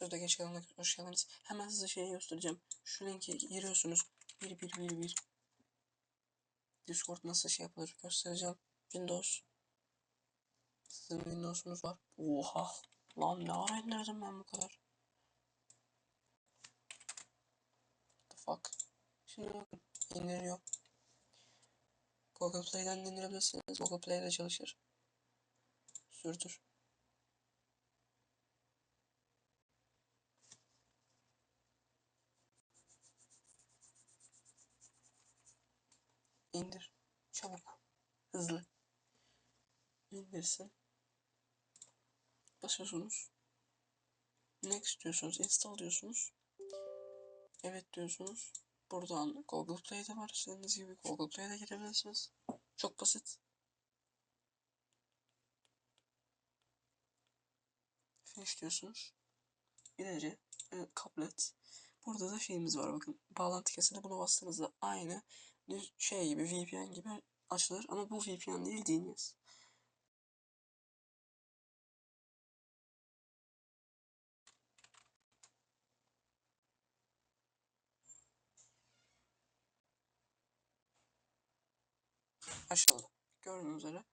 Sözde geç kalanlar hoş geldiniz. Hemen size şeyi göstereceğim. Şu linke giriyorsunuz. 1111 Discord nasıl şey yapılır göstereceğim. Windows. Sizin Windows'unuz var. Oha. Lan ne ara indirdim ben bu kadar. The fuck. Şimdi bakın indiriliyor. Google Play'den de indirebilirsiniz. Google Play'de çalışır. Sürdür. İndir. Çabuk. Hızlı. İndirsin. Basıyorsunuz. Next diyorsunuz. Install diyorsunuz. Evet diyorsunuz. Buradan Google Play'de var. Istediğiniz gibi Google Play'de girebilirsiniz. Çok basit. Finish diyorsunuz. İlerici e, kabul et. Burada da şeyimiz var bakın. Bağlantı kesidi buna bastığınızda aynı düz şey gibi VPN gibi açılır ama bu VPN değil DNS. Aşağıda gördüğünüz üzere